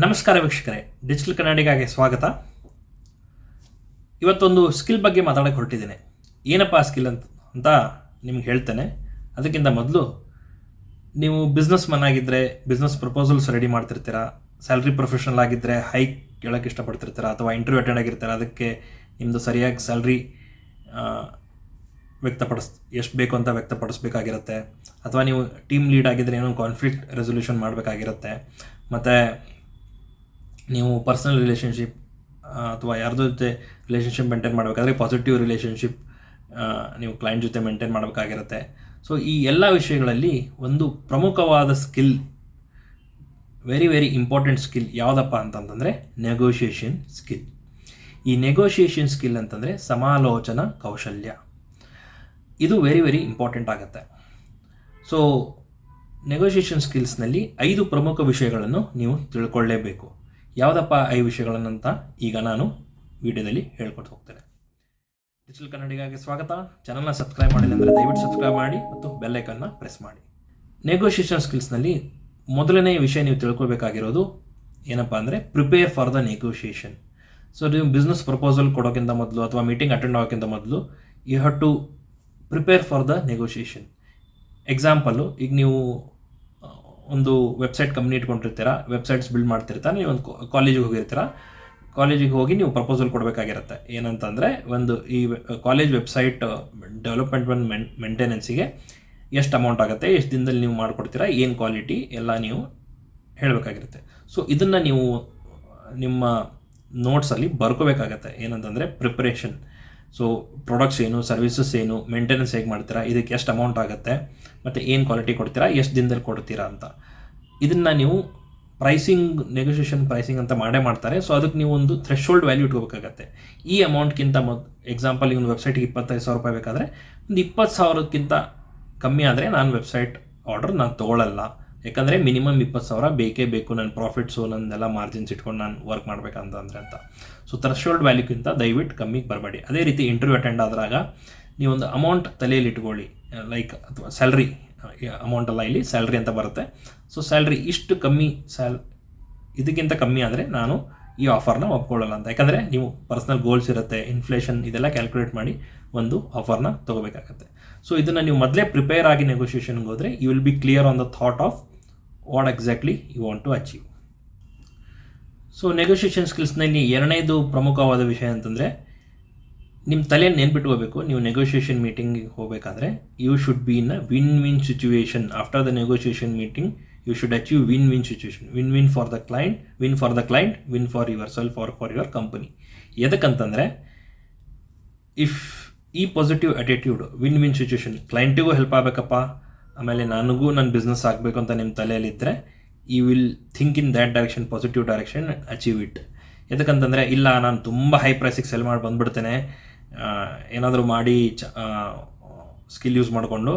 ನಮಸ್ಕಾರ ವೀಕ್ಷಕರೇ ಡಿಜಿಟಲ್ ಕನ್ನಡಿಗಾಗಿ ಸ್ವಾಗತ. ಇವತ್ತೊಂದು ಸ್ಕಿಲ್ ಬಗ್ಗೆ ಮಾತಾಡಕ್ಕೆ ಹೊರಟಿದ್ದೇನೆ. ಏನಪ್ಪ ಆ ಸ್ಕಿಲ್ ಅಂತ ಅಂತ ನಿಮ್ಗೆ ಹೇಳ್ತೇನೆ. ಅದಕ್ಕಿಂತ ಮೊದಲು, ನೀವು ಬಿಸ್ನೆಸ್ ಮನ್ ಆಗಿದ್ದರೆ ಬಿಸ್ನೆಸ್ ಪ್ರಪೋಸಲ್ಸ್ ರೆಡಿ ಮಾಡ್ತಿರ್ತೀರಾ ಸ್ಯಾಲ್ರಿ ಪ್ರೊಫೆಷನಲ್ ಆಗಿದ್ದರೆ ಹೈಕ್ ಕೇಳೋಕ್ಕೆ ಇಷ್ಟಪಡ್ತಿರ್ತೀರಾ, ಅಥವಾ ಇಂಟರ್ವ್ಯೂ ಅಟೆಂಡ್ ಆಗಿರ್ತೀರಾ, ಅದಕ್ಕೆ ನಿಮ್ಮದು ಸರಿಯಾಗಿ ಸ್ಯಾಲ್ರಿ ವ್ಯಕ್ತಪಡಿಸ್, ಎಷ್ಟು ಬೇಕು ಅಂತ ವ್ಯಕ್ತಪಡಿಸ್ಬೇಕಾಗಿರುತ್ತೆ. ಅಥವಾ ನೀವು ಟೀಮ್ ಲೀಡ್ ಆಗಿದ್ದರೆ ಏನೋ ಕಾನ್ಫ್ಲಿಕ್ಟ್ ರೆಸೊಲ್ಯೂಷನ್ ಮಾಡಬೇಕಾಗಿರುತ್ತೆ. ಮತ್ತು ನೀವು ಪರ್ಸ್ನಲ್ ರಿಲೇಷನ್ಶಿಪ್ ಅಥವಾ ಯಾರ್ದೋ ಜೊತೆ ರಿಲೇಷನ್ಶಿಪ್ ಮೇಂಟೈನ್ ಮಾಡಬೇಕಾದ್ರೆ ಪಾಸಿಟಿವ್ ರಿಲೇಷನ್ಶಿಪ್ ನೀವು ಕ್ಲೈಂಟ್ ಜೊತೆ ಮೇಂಟೈನ್ ಮಾಡಬೇಕಾಗಿರುತ್ತೆ. ಸೊ ಈ ಎಲ್ಲ ವಿಷಯಗಳಲ್ಲಿ ಒಂದು ಪ್ರಮುಖವಾದ skill very very important skill ಯಾವುದಪ್ಪ ಅಂತಂತಂದರೆ ನೆಗೋಷಿಯೇಷನ್ ಸ್ಕಿಲ್ ಈ ನೆಗೋಷಿಯೇಷನ್ ಸ್ಕಿಲ್ ಅಂತಂದರೆ ಸಮಾಲೋಚನಾ ಕೌಶಲ್ಯ. ಇದು ವೆರಿ ವೆರಿ ಇಂಪಾರ್ಟೆಂಟ್ ಆಗುತ್ತೆ. ಸೊ ನೆಗೋಷಿಯೇಷನ್ ಸ್ಕಿಲ್ಸ್ನಲ್ಲಿ ಐದು ಪ್ರಮುಖ ವಿಷಯಗಳನ್ನು ನೀವು ತಿಳ್ಕೊಳ್ಳೇಬೇಕು. ಯಾವುದಪ್ಪ ಐ ವಿಷಯಗಳನ್ನಂತ ಈಗ ನಾನು ವಿಡಿಯೋದಲ್ಲಿ ಹೇಳ್ಕೊಟ್ಟು ಹೋಗ್ತೇನೆ. ಡಿಜಿಟಲ್ ಕನ್ನಡಿಗಾಗಿ ಸ್ವಾಗತ. ಚಾನಲ್ನ ಸಬ್ಸ್ಕ್ರೈಬ್ ಮಾಡಿಲ್ಲ ಅಂದರೆ ದಯವಿಟ್ಟು ಸಬ್ಸ್ಕ್ರೈಬ್ ಮಾಡಿ ಮತ್ತು ಬೆಲ್ಲೈಕನ್ನ ಪ್ರೆಸ್ ಮಾಡಿ. ನೆಗೋಷಿಯೇಷನ್ ಸ್ಕಿಲ್ಸ್ನಲ್ಲಿ ಮೊದಲನೇ ವಿಷಯ ನೀವು ತಿಳ್ಕೊಬೇಕಾಗಿರೋದು ಏನಪ್ಪ ಅಂದರೆ prepare for the negotiation so ನೀವು ಬಿಸ್ನೆಸ್ ಪ್ರಪೋಸಲ್ ಕೊಡೋಕ್ಕಿಂತ ಮೊದಲು ಅಥವಾ ಮೀಟಿಂಗ್ ಅಟೆಂಡ್ ಆಗೋಕ್ಕಿಂತ ಮೊದಲು you have to prepare for the negotiation example ಈಗ ನೀವು ಒಂದು ವೆಬ್ಸೈಟ್ ಕಂಪ್ನಿ ಇಟ್ಕೊಂಡಿರ್ತೀರಾ ವೆಬ್ಸೈಟ್ಸ್ ಬಿಲ್ಡ್ ಮಾಡ್ತಿರ್ತಾರೆ ನೀವು ಒಂದು ಕಾಲೇಜಿಗೆ ಹೋಗಿರ್ತೀರ. ಕಾಲೇಜಿಗೆ ಹೋಗಿ ನೀವು ಪ್ರಪೋಸಲ್ ಕೊಡಬೇಕಾಗಿರುತ್ತೆ. ಏನಂತಂದರೆ, ಒಂದು ಈ ಕಾಲೇಜ್ ವೆಬ್ಸೈಟ್ ಡೆವಲಪ್ಮೆಂಟ್ ಮೆನ್ ಮೇಂಟೆನೆನ್ಸಿಗೆ ಎಷ್ಟು ಅಮೌಂಟ್ ಆಗುತ್ತೆ, ಎಷ್ಟು ದಿನದಲ್ಲಿ ನೀವು ಮಾಡಿಕೊಡ್ತೀರಾ, ಏನು ಕ್ವಾಲಿಟಿ ಎಲ್ಲ ನೀವು ಹೇಳಬೇಕಾಗಿರುತ್ತೆ. ಸೊ ಇದನ್ನು ನೀವು ನಿಮ್ಮ ನೋಟ್ಸಲ್ಲಿ ಬರ್ಕೋಬೇಕಾಗತ್ತೆ. ಏನಂತಂದರೆ ಪ್ರಿಪ್ರೇಷನ್ ಸೊ ಪ್ರಾಡಕ್ಟ್ಸ್ ಏನು ಸರ್ವಿಸಸ್ ಏನು ಮೇಂಟೆನೆನ್ಸ್ ಹೇಗೆ ಮಾಡ್ತೀರಾ, ಇದಕ್ಕೆ ಎಷ್ಟು ಅಮೌಂಟ್ ಆಗುತ್ತೆ, ಮತ್ತು ಏನು ಕ್ವಾಲಿಟಿ ಕೊಡ್ತೀರಾ, ಎಷ್ಟು ದಿನದಲ್ಲಿ ಕೊಡ್ತೀರಾ ಅಂತ. ಇದನ್ನು ನೀವು ಪ್ರೈಸಿಂಗ್ ನೆಗೋಷಿಯೇಷನ್ ಪ್ರೈಸಿಂಗ್ ಅಂತ ಮಾಡೇ ಮಾಡ್ತಾರೆ. ಸೊ ಅದಕ್ಕೆ ನೀವು ಒಂದು ಥ್ರೆಶೋಲ್ಡ್ ವ್ಯಾಲ್ಯೂ ಇಟ್ಕೋಬೇಕಾಗತ್ತೆ. ಈ ಅಮೌಂಟ್ಗಿಂತ ಮೊದ್ ಎಕ್ಸಾಂಪಲ್ ಈಗ ಒಂದು ವೆಬ್ಸೈಟ್ಗೆ ಇಪ್ಪತ್ತೈದು ಸಾವಿರ ರೂಪಾಯಿ ಬೇಕಾದರೆ, ಒಂದು ಇಪ್ಪತ್ತು ಸಾವಿರಕ್ಕಿಂತ ಕಮ್ಮಿ ಆದರೆ ನಾನು ವೆಬ್ಸೈಟ್ ಆರ್ಡರ್ ನಾನು ತೊಗೊಳ್ಳಲ್ಲ ಯಾಕಂದರೆ ಮಿನಿಮಮ್ ಇಪ್ಪತ್ತು ಸಾವಿರ ಬೇಕೇ ಬೇಕು ನನ್ನ ಪ್ರಾಫಿಟ್ಸು ನನ್ನೆಲ್ಲ ಮಾರ್ಜಿನ್ಸ್ ಇಟ್ಕೊಂಡು ನಾನು ವರ್ಕ್ ಮಾಡಬೇಕಂತಂದ್ರೆ ಅಂತ. ಸೊ ಥ್ರೆಶೋಲ್ಡ್ ವ್ಯಾಲ್ಯೂಗಿಂತ ದಯವಿಟ್ಟು ಕಮ್ಮಿಗೆ ಬರಬೇಡಿ. ಅದೇ ರೀತಿ ಇಂಟರ್ವ್ಯೂ ಅಟೆಂಡ್ ಆದಾಗ ನೀವೊಂದು ಅಮೌಂಟ್ ತಲೆಯಲ್ಲಿ ಇಟ್ಕೊಳ್ಳಿ. ಲೈಕ್ ಅಥವಾ ಸ್ಯಾಲ್ರಿ ಅಮೌಂಟ್ ಅಲ್ಲ ಇಲ್ಲಿ ಸ್ಯಾಲ್ರಿ ಅಂತ ಬರುತ್ತೆ. ಸೊ ಸ್ಯಾಲ್ರಿ ಇಷ್ಟು ಕಮ್ಮಿ ಸ್ಯಾಲ್ ಇದಕ್ಕಿಂತ ಕಮ್ಮಿ ಆದರೆ ನಾನು ಈ ಆಫರ್ನ ಒಪ್ಕೊಳ್ಳಲ್ಲ ಅಂತ. ಯಾಕಂದರೆ ನೀವು ಪರ್ಸ್ನಲ್ ಗೋಲ್ಸ್ ಇರುತ್ತೆ ಇನ್ಫ್ಲೇಷನ್ ಇದೆಲ್ಲ ಕ್ಯಾಲ್ಕುಲೇಟ್ ಮಾಡಿ ಒಂದು ಆಫರ್ನ ತೊಗೋಬೇಕಾಗತ್ತೆ. ಸೊ ಇದನ್ನು ನೀವು ಮೊದಲೇ ಪ್ರಿಪೇರ್ ಆಗಿ ನೆಗೋಷಿಯೇಷನ್ಗೆ ಹೋದರೆ you will be clear on the thought of what exactly you want to achieve so negotiation ಸ್ಕಿಲ್ಸ್ನಲ್ಲಿ ಎರಡನೇದು ಪ್ರಮುಖವಾದ ವಿಷಯ ಅಂತಂದರೆ ನಿಮ್ಮ ತಲೆಯನ್ನು ನೆನ್ಪಿಟ್ಕೋಬೇಕು. ನೀವು ನೆಗೋಷಿಯೇಷನ್ ಮೀಟಿಂಗಿಗೆ ಹೋಗಬೇಕಾದ್ರೆ you should be in a win win situation after the negotiation meeting you should achieve win win situation win win for the client win for the client win for yourself or for your company ಎದಕ್ಕಂತಂದರೆ if ಈ positive attitude win win situation ಕ್ಲೈಂಟಿಗೂ help ಆಗಬೇಕಪ್ಪ ಆಮೇಲೆ ನನಗೂ ನನ್ನ business ಆಗಬೇಕು ಅಂತ ನಿಮ್ಮ ತಲೆಯಲ್ಲಿದ್ದರೆ you will think in that direction positive direction achieve it ಎದಕ್ಕಂತಂದರೆ ಇಲ್ಲ, ನಾನು ತುಂಬ ಹೈ ಪ್ರೈಸಿಗೆ ಸೆಲ್ ಮಾಡಿ ಬಂದುಬಿಡ್ತೇನೆ. ಏನಾದರೂ ಮಾಡಿ ಚ ಸ್ಕಿಲ್ ಯೂಸ್ ಮಾಡಿಕೊಂಡು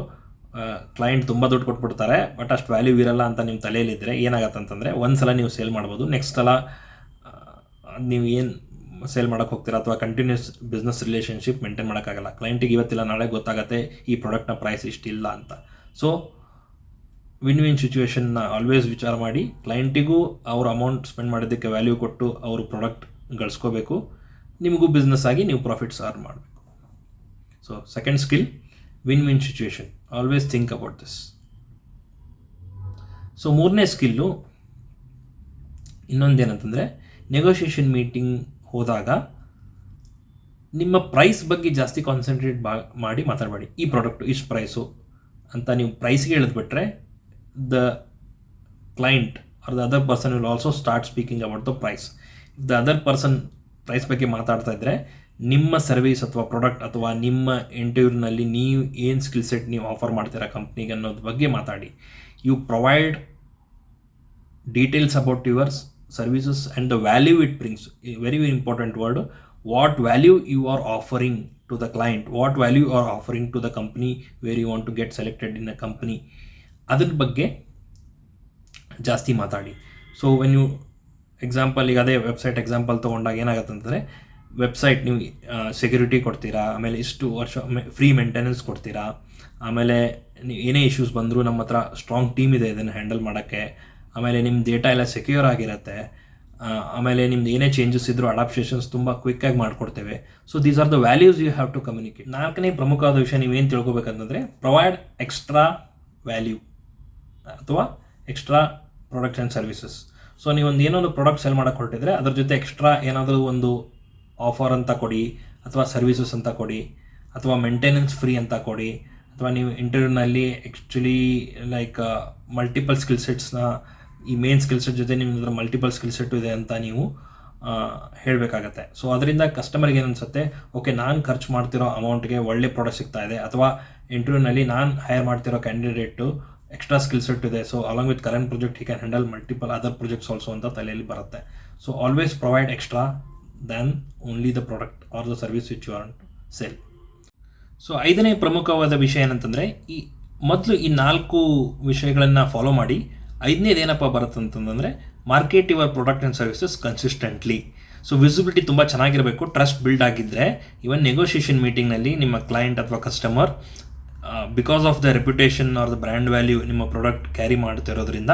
ಕ್ಲೈಂಟ್ ತುಂಬ ದುಡ್ಡು ಕೊಟ್ಬಿಡ್ತಾರೆ ಬಟ್ ಅಷ್ಟು ವ್ಯಾಲ್ಯೂ ಇರಲ್ಲ ಅಂತ ನಿಮ್ಮ ತಲೆಯಲ್ಲಿದ್ದರೆ ಏನಾಗತ್ತಂತಂದರೆ ಒಂದು ಸಲ ನೀವು ಸೇಲ್ ಮಾಡ್ಬೋದು ನೆಕ್ಸ್ಟ್ ಸಲ ನೀವು ಏನು ಸೇಲ್ ಮಾಡೋಕ್ಕೆ ಹೋಗ್ತೀರಾ ಅಥವಾ ಕಂಟಿನ್ಯೂಸ್ ಬಿಸ್ನೆಸ್ ರಿಲೇಷನ್ಶಿಪ್ ಮೇಂಟೈನ್ ಮಾಡೋಕ್ಕಾಗಲ್ಲ ಕ್ಲೈಂಟಿಗೆ ಇವತ್ತಿಲ್ಲ, ನಾಳೆ ಗೊತ್ತಾಗತ್ತೆ, ಈ ಪ್ರಾಡಕ್ಟ್ನ ಪ್ರೈಸ್ ಇಷ್ಟಿಲ್ಲ ಅಂತ. ಸೊ ವಿನ್ ವಿನ್ ಸಿಚುವೇಶನ್ನ ಆಲ್ವೇಸ್ ವಿಚಾರ ಮಾಡಿ ಕ್ಲೈಂಟಿಗೂ ಅವ್ರ ಅಮೌಂಟ್ ಸ್ಪೆಂಡ್ ಮಾಡಿದ್ದಕ್ಕೆ ವ್ಯಾಲ್ಯೂ ಕೊಟ್ಟು ಅವರು ಪ್ರಾಡಕ್ಟ್ ಗಳಿಸ್ಕೋಬೇಕು. ನಿಮಗೂ ಬಿಸ್ನೆಸ್ ಆಗಿ ನೀವು ಪ್ರಾಫಿಟ್ಸ್ ಅರ್ನ್ ಮಾಡಬೇಕು. So second skill win win situation always think about this so ಮೂರನೇ ಸ್ಕಿಲ್ಲು ಇನ್ನೊಂದೇನಂತಂದರೆ ನೆಗೋಷಿಯೇಷನ್ ಮೀಟಿಂಗ್ ಹೋದಾಗ ನಿಮ್ಮ ಪ್ರೈಸ್ ಬಗ್ಗೆ ಜಾಸ್ತಿ ಕಾನ್ಸಂಟ್ರೇಟ್ ಮಾಡಿ ಮಾತಾಡಬೇಡಿ. ಈ ಪ್ರಾಡಕ್ಟು ಇಷ್ಟು ಪ್ರೈಸು ಅಂತ ನೀವು ಪ್ರೈಸ್ಗೆ ಹೇಳಿದ್ಬಿಟ್ರೆ the client or the other person will also start speaking about the price the other person price ಬಗ್ಗೆ ಮಾತಾಡ್ತಾ ಇದ್ದರೆ ನಿಮ್ಮ ಸರ್ವಿಸ್ ಅಥವಾ ಪ್ರಾಡಕ್ಟ್ ಅಥವಾ ನಿಮ್ಮ ಇಂಟರ್ವ್ಯೂನಲ್ಲಿ ನೀವು ಏನು ಸ್ಕಿಲ್ ಸೆಟ್ ನೀವು ಆಫರ್ ಮಾಡ್ತೀರಾ ಕಂಪ್ನಿಗೆ ಅನ್ನೋದ್ರ ಬಗ್ಗೆ ಮಾತಾಡಿ. You provide details about yours services and the value it brings very very important word what value you are offering to the client what value you are offering to the company where you want to get selected in a company ಅದ್ರ ಬಗ್ಗೆ ಜಾಸ್ತಿ ಮಾತಾಡಿ. So when you example ಈಗ ಅದೇ website example ತೊಗೊಂಡಾಗ ಏನಾಗುತ್ತೆ ಅಂತಂದರೆ website ನೀವು ಸೆಕ್ಯೂರಿಟಿ ಕೊಡ್ತೀರಾ, ಆಮೇಲೆ ಇಷ್ಟು ವರ್ಷ ಫ್ರೀ ಮೇಂಟೆನೆನ್ಸ್ ಕೊಡ್ತೀರಾ, ಆಮೇಲೆ ನೀವು ಏನೇ ಇಶ್ಯೂಸ್ ಬಂದರೂ ನಮ್ಮ ಹತ್ರ ಸ್ಟ್ರಾಂಗ್ ಟೀಮ್ ಇದೆ ಇದನ್ನು ಹ್ಯಾಂಡಲ್ ಮಾಡೋಕ್ಕೆ, ಆಮೇಲೆ ನಿಮ್ಮ ಡೇಟಾ ಎಲ್ಲ ಸೆಕ್ಯೂರ್ ಆಗಿರುತ್ತೆ ಆಮೇಲೆ ನಿಮ್ದು ಏನೇ ಚೇಂಜಸ್ ಇದ್ರು ಅಡಾಪ್ಟೇಷನ್ಸ್ ತುಂಬ ಕ್ವಿಕ್ಕಾಗಿ ಮಾಡಿಕೊಡ್ತೇವೆ. So these are the values you have to communicate ನಾಲ್ಕನೇ ಪ್ರಮುಖವಾದ ವಿಷಯ ನೀವೇನು ತಿಳ್ಕೊಬೇಕಂತಂದರೆ ಪ್ರೊವೈಡ್ ಎಕ್ಸ್ಟ್ರಾ ವ್ಯಾಲ್ಯೂ ಅಥವಾ extra products and services so ನೀವೊಂದು ಏನೋ ಒಂದು ಪ್ರಾಡಕ್ಟ್ ಸೆಲ್ ಮಾಡೋಕೆ ಹೊರಟಿದ್ರೆ ಅದ್ರ ಜೊತೆ ಎಕ್ಸ್ಟ್ರಾ ಏನಾದರೂ ಒಂದು ಆಫರ್ ಅಂತ ಕೊಡಿ, ಅಥವಾ ಸರ್ವಿಸಸ್ ಅಂತ ಕೊಡಿ, ಅಥವಾ ಮೇಂಟೆನೆನ್ಸ್ ಫ್ರೀ ಅಂತ ಕೊಡಿ, ಅಥವಾ ನೀವು ಇಂಟರ್ವ್ಯೂನಲ್ಲಿ ಆ್ಯಕ್ಚುಲಿ ಲೈಕ್ ಮಲ್ಟಿಪಲ್ ಸ್ಕಿಲ್ ಸೆಟ್ಸ್ನ ಈ ಮೇನ್ ಸ್ಕಿಲ್ ಸೆಟ್ ಜೊತೆ ನಿಮ್ಮದ್ರ ಮಲ್ಟಿಪಲ್ ಸ್ಕಿಲ್ ಸೆಟ್ ಇದೆ ಅಂತ ನೀವು ಹೇಳಬೇಕಾಗತ್ತೆ. ಸೊ ಅದರಿಂದ ಕಸ್ಟಮರ್ಗೆ ಏನು ಅನಿಸುತ್ತೆ ಓಕೆ ನಾನು ಖರ್ಚು ಮಾಡ್ತಿರೋ ಅಮೌಂಟ್ಗೆ ಒಳ್ಳೆ ಪ್ರಾಡಕ್ಟ್ ಸಿಗ್ತಾ ಇದೆ, ಅಥವಾ ಇಂಟರ್ವ್ಯೂನಲ್ಲಿ ನಾನು ಹೈರ್ ಮಾಡ್ತಿರೋ ಕ್ಯಾಂಡಿಡೇಟು ಎಕ್ಸ್ಟ್ರಾ ಸ್ಕಿಲ್ ಸೆಟ್ ಇದೆ so along with current project ಈ can handle multiple other projects also ಅಂತ ತಲೆಯಲ್ಲಿ ಬರುತ್ತೆ. So always provide extra than only the product or the service which you are sell so ಐದನೇ ಪ್ರಮುಖವಾದ ವಿಷಯ ಏನಂತಂದರೆ, ಈ ಮೊದಲು ಈ ನಾಲ್ಕು ವಿಷಯಗಳನ್ನು ಫಾಲೋ ಮಾಡಿ ಐದನೇದು ಏನಪ್ಪ ಬರುತ್ತೆ ಅಂತಂದರೆ market your product and services consistently so visibility ತುಂಬ ಚೆನ್ನಾಗಿರಬೇಕು ಟ್ರಸ್ಟ್ ಬಿಲ್ಡ್ ಆಗಿದ್ದರೆ ಇವನ್ ನೆಗೋಷಿಯೇಷನ್ ಮೀಟಿಂಗ್ನಲ್ಲಿ ನಿಮ್ಮ ಕ್ಲೈಂಟ್ ಅಥವಾ customer because of the reputation or the brand value ನಿಮ್ಮ ಪ್ರಾಡಕ್ಟ್ ಕ್ಯಾರಿ ಮಾಡ್ತಿರೋದ್ರಿಂದ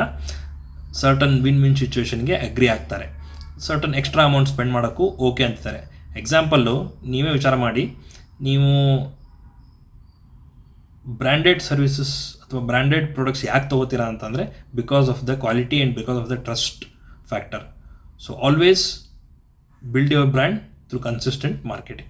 ಸರ್ಟನ್ ವಿನ್ ವಿನ್ ಸಿಚುವೇಷನ್ಗೆ ಅಗ್ರಿ ಆಗ್ತಾರೆ. ಸರ್ಟನ್ ಎಕ್ಸ್ಟ್ರಾ ಅಮೌಂಟ್ ಸ್ಪೆಂಡ್ ಮಾಡೋಕ್ಕೂ ಓಕೆ ಅಂತಾರೆ. ಎಕ್ಸಾಂಪಲ್ಲು ನೀವೇ ವಿಚಾರ ಮಾಡಿ, ನೀವು ಬ್ರ್ಯಾಂಡೆಡ್ ಸರ್ವಿಸಸ್ ಅಥವಾ ಬ್ರ್ಯಾಂಡೆಡ್ ಪ್ರಾಡಕ್ಟ್ಸ್ ಯಾಕೆ ತೊಗೋತೀರಾ ಅಂತಂದರೆ because of the quality and because of the trust factor so always build your brand through consistent marketing